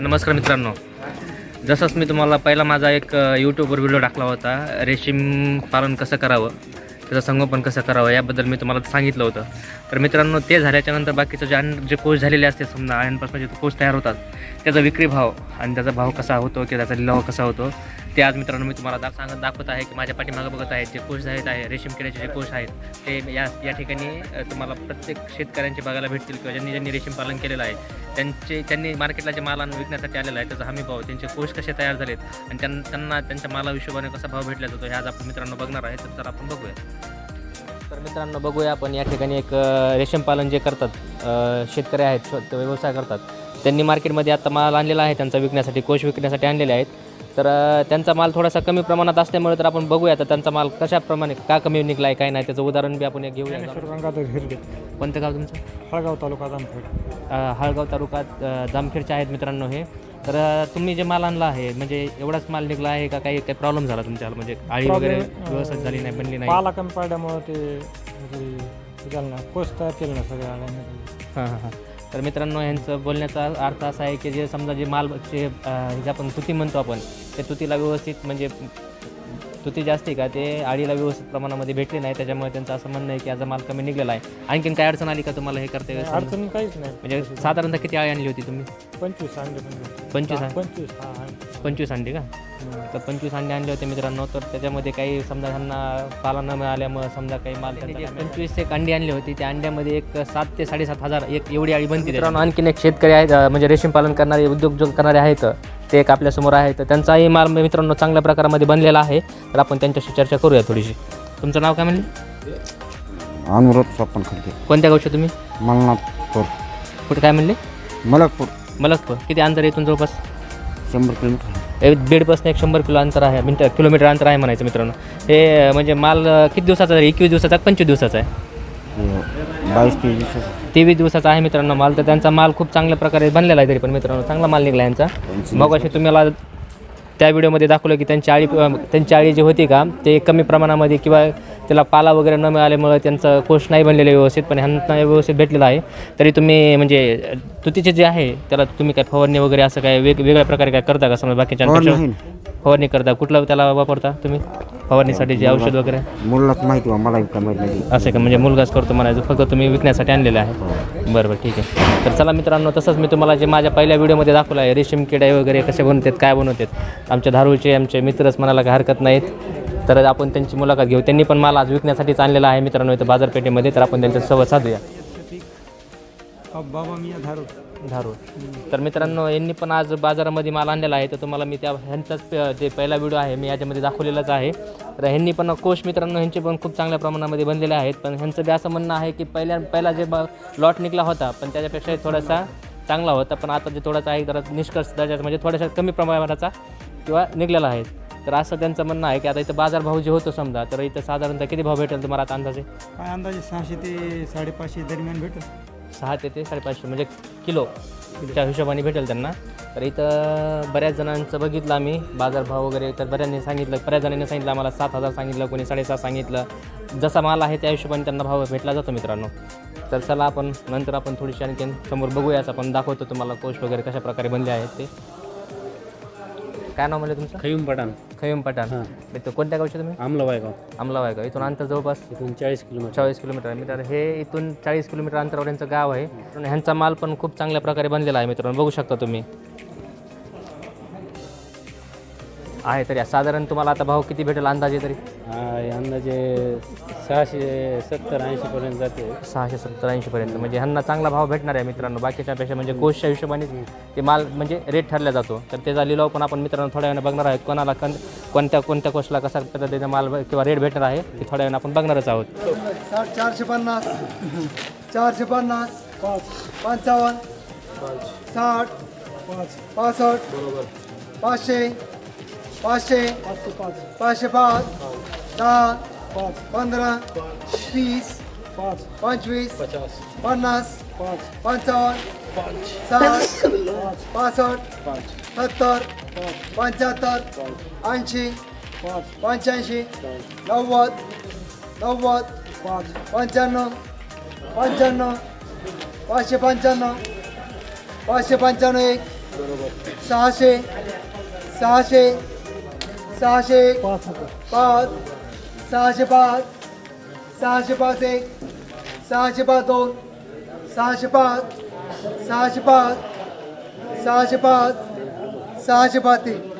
नमस्कार मित्रांनो. जसंच मी तुम्हाला पहिला माझा एक यूट्यूबवर व्हिडिओ टाकला होता. रेशीम पालन कसं करावं? त्याचं संगोपन कसं करावं याबद्दल मी तुम्हाला सांगितलं होतं. तर मित्रांनो ते झाल्याच्यानंतर बाकीचं जे अन्न जे कोष झालेले असते समजा अण्णापासून जे कोष तयार होतात त्याचा विक्री भाव आणि त्याचा भाव कसा होतो किंवा त्याचा लिलाव कसा होतो ते आज मित्रांनो मी तुम्हाला दा सांगत दाखवत आहे की माझ्या पाठीमागं बघत आहेत जे कोष आहेत आहे रेशीम किड्याचे जे कोष आहेत ते या या ठिकाणी तुम्हाला प्रत्येक शेतकऱ्यांचे बघायला भेटतील किंवा ज्यांनी ज्यांनी रेशीम पालन केलेलं आहे त्यांचे त्यांनी मार्केटला जे माल विकण्यासाठी आलेला आहे त्याचा हमी भाव त्यांचे कोष कसे तयार झालेत आणि त्यां- त्यांना त्यांच्या माला हिशोबाने कसा भाव भेटला जातो हे आज आपण मित्रांनो बघणार आहे तर आपण बघूया. तर मित्रांनो बघूया आपण या ठिकाणी एक रेशीम पालन जे करतात शेतकरी आहेत व्यवसाय करतात त्यांनी मार्केटमध्ये आता माल आणलेला आहे त्यांचा विकण्यासाठी कोष विकण्यासाठी आणलेले आहेत. तर त्यांचा माल थोडासा कमी प्रमाणात असल्यामुळे तर आपण बघूया तर त्यांचा माल कशाप्रमाणे का कमी निघला आहे काय नाही त्याचं उदाहरण बी आपण एक घेऊया. कोणतं गाव तुमचं? हळगाव तालुका जामखेड. हळगाव तालुक्यात अ, जामखेडचे आहेत मित्रांनो हे. तर तुम्ही जे माल आणला आहे म्हणजे एवढाच माल निघला आहे का? काही काही प्रॉब्लेम झाला तुमच्याला म्हणजे आळी वगैरे Problem, व्यवस्थित झाली नाही बनली नाही? पाला कमी पडल्यामुळं ते म्हणजे झालं ना कोस तयार केलं ना सगळ्या हां हां हां. तर मित्रांनो यांचं बोलण्याचा अर्थ असा आहे की जे समजा जे माल जे अ, जे आपण तुती म्हणतो आपण ते तुतीला व्यवस्थित म्हणजे तुती जास्ती का? ते आळीला व्यवस्थित प्रमाणामध्ये भेटले नाही त्याच्यामुळे त्यांचं असं म्हणणं आहे की याचा माल कमी निघलेला आहे. आणखीन काय अडचण आली का तुम्हाला हे करते? अडचण काहीच नाही. म्हणजे साधारणतः किती आळी आणली होती तुम्ही? पंचवीस अंडे म्हणजे पंचवीस हा, आ- पंचवीस हा हा. पंचवीस अंडे का? तर पंचवीस अंडे आणले होते मित्रांनो तर त्याच्यामध्ये काही समजा ह्यांना पाला न मिळाल्यामुळे समजा काही माल पंचवीस एक अंडी आणली होती त्या अंड्यामध्ये एक सात ते साडेसात हजार एक एवढी अळी बनते मित्रांनो आणखीन एक शेतकरी आहेत अं, म्हणजे रेशीम पालन करणारे उद्योग जो करणारे आहेत ते एक आपल्यासमोर आहे. तर त्यांचाही माल मित्रांनो चांगल्या प्रकारामध्ये बनलेला आहे. तर आपण त्यांच्याशी चर्चा करूया थोडीशी. तुमचं नाव काय म्हणले? अनुरोध स्वप्न खडके. कोणत्या गावचे तुम्ही? मलनाथपूर कुठे काय म्हणले? मलकपूर. मलकपूर. किती अंतर आहे इथून जवळपास? शंभर किलोमीटर. एक बेडपासून एक शंभर किलो अंतर आहे. मिनटं किलोमीटर अंतर आहे म्हणायचं मित्रांनो. हे म्हणजे माल किती दिवसाचा आहे? एकवीस दिवसाचा का पंचवीस दिवसाचा आहे? बावीस तेवीस दिवसाचं. तेवीस दिवसाचा आहे मित्रांनो माल तर त्यांचा माल खूप चांगल्या प्रकारे बनलेला आहे तरी पण मित्रांनो चांगला माल निघला यांचा. मग असे तुम्हाला त्या व्हिडिओमध्ये दाखवलं की त्यांची आळी त्यांची आळी जी होती का ते कमी प्रमाणामध्ये किंवा त्याला पाला वगैरे न मिळाल्यामुळं त्यांचं कोष नाही बनलेलं व्यवस्थित पण ह्यांना व्यवस्थित भेटलेलं आहे. तरी तुम्ही म्हणजे तुतीचे जे आहे त्याला तुम्ही काय फवारणी वगैरे असं काय वेग वेगळ्या प्रकारे काय करता का? समजा बाकीच्या. फवारणी करता. कुठलं त्याला वापरता तुम्ही? फवारणीसाठी जे औषध वगैरे? मुलालाच माहिती बा मला माहिती नाही? असं का? म्हणजे मुलगाच करतो म्हणायचं फक्त तुम्ही विकण्यासाठी आणलेलं आहे. बरं बरं ठीक आहे. तर चला मित्रांनो तसंच मी तुम्हाला जे माझ्या पहिल्या व्हिडिओमध्ये दाखवलं आहे रेशीम किडे वगैरे कसे बनवतात काय बनवतात आमच्या धारूरचे आमचे मित्रच म्हणायला काही हरकत नाहीत. तर आपण त्यांची मुलाखत घेऊ. त्यांनी पण मला आज विकण्यासाठीच आणलेला आहे मित्रांनो इथं बाजारपेठेमध्ये. तर आपण त्यांच्या संवाद साधूया बाबा मी धारू धारूर. तर मित्रांनो यांनी पण आज बाजारामध्ये माल आणलेला आहे तर तुम्हाला मी त्या ह्यांचाच प- जे पहिला व्हिडिओ आहे मी याच्यामध्ये दाखवलेलाच आहे. तर ह्यांनी पण कोष मित्रांनो ह्यांचे पण खूप चांगल्या प्रमाणामध्ये बनलेले आहेत. पण ह्यांचं बी असं म्हणणं आहे की पहिल्या पहिला जे ब लॉट निघला होता पण त्याच्यापेक्षा थोडासा चांगला होता. पण आता जे थोडासा आहे जरा निष्कर्ष दर्जाचा म्हणजे थोड्याशा कमी प्रमाणाचा किंवा निघलेला आहे. तर असं त्यांचं म्हणणं आहे की आता इथं बाजारभाव जे होतो समजा तर इथं साधारणतः किती भाव भेटेल तुम्हाला आता अंदाजे? काय अंदाजे सहाशे ते साडेपाचशे दरम्यान भेटेल. सहा ते ते साडेपाचशे म्हणजे किलो त्या हिशोबाने भेटेल त्यांना. तर इथं बऱ्याच जणांचं बघितलं आम्ही. बाजारभाव वगैरे तर बऱ्याचने सांगितलं. बऱ्याच जणांनी सांगितलं आम्हाला सात हजार सांगितलं कोणी साडेसात सांगितलं. जसा माल आहे त्या हिशोबाने त्यांना भाव भेटला जातो मित्रांनो. तर चला आपण नंतर आपण थोडीशी आणखी समोर बघूयाच आपण दाखवतो तुम्हाला कोस्ट वगैरे कशा प्रकारे बनले आहेत ते. काय नाव म्हणलं तुमचं? खयूम पठाण. खयम पठाण. इथं कोणत्या गावचे तुम्ही? आमलवायगाव अमलाव आहे का इथून अंतर जवळपास? इथून चाळीस किलोमीटर. चाळीस किलोमीटर आहे. मित्रांनो हे इथून चाळीस किलोमीटर अंतरावर यांचं गाव आहे. आणि ह्यांचा माल पण खूप चांगल्या प्रकारे बनलेला आहे. मित्रांनो बघू शकता तुम्ही. आहे तरी. साधारण तुम्हाला आता भाव किती भेटेल अंदाजे तरी? अंदाजे सहाशे सत्तर ऐंशी पर्यंत जाते. सहाशे सत्तर ऐंशीपर्यंत म्हणजे ह्यांना चांगला भाव भेटणार आहे मित्रांनो. बाकीच्यापेक्षा म्हणजे कोषच्या हिशोबाने ते माल म्हणजे रेट ठरला जातो. तर त्याचा लिलाव पण आपण मित्रांनो थोड्या वेळाने बघणार आहे कोणाला कन कोणत्या कोणत्या कोषला कसा पद्धतीचा माल किंवा रेट भेटणार आहे ते थोड्या वेळाने आपण बघणारच आहोत. साठ चारशे पन्नास चारशे पन्नास पंचावन्न साठ पासष्ट पाचशे पाचशे पाचशे पाच दहा पंधरा वीस पंचवीस पन्नास पाच पंचावन्न साठ पासष्ट सत्तर पंच्याहत्तर ऐंशी पंच्याऐंशी नव्वद नव्वद पंच्याण्णव पंच्याण्णव पाचशे पंच्याण्णव पाचशे पंच्याण्णव एक सहाशे सहाशे सहाशे पाच पाच सहाशे पाच सहाशे पाच एक सहाशे पाच दोन सहाशे पाच सहाशे पाच सहाशे पाच सहाशे पाच तीन.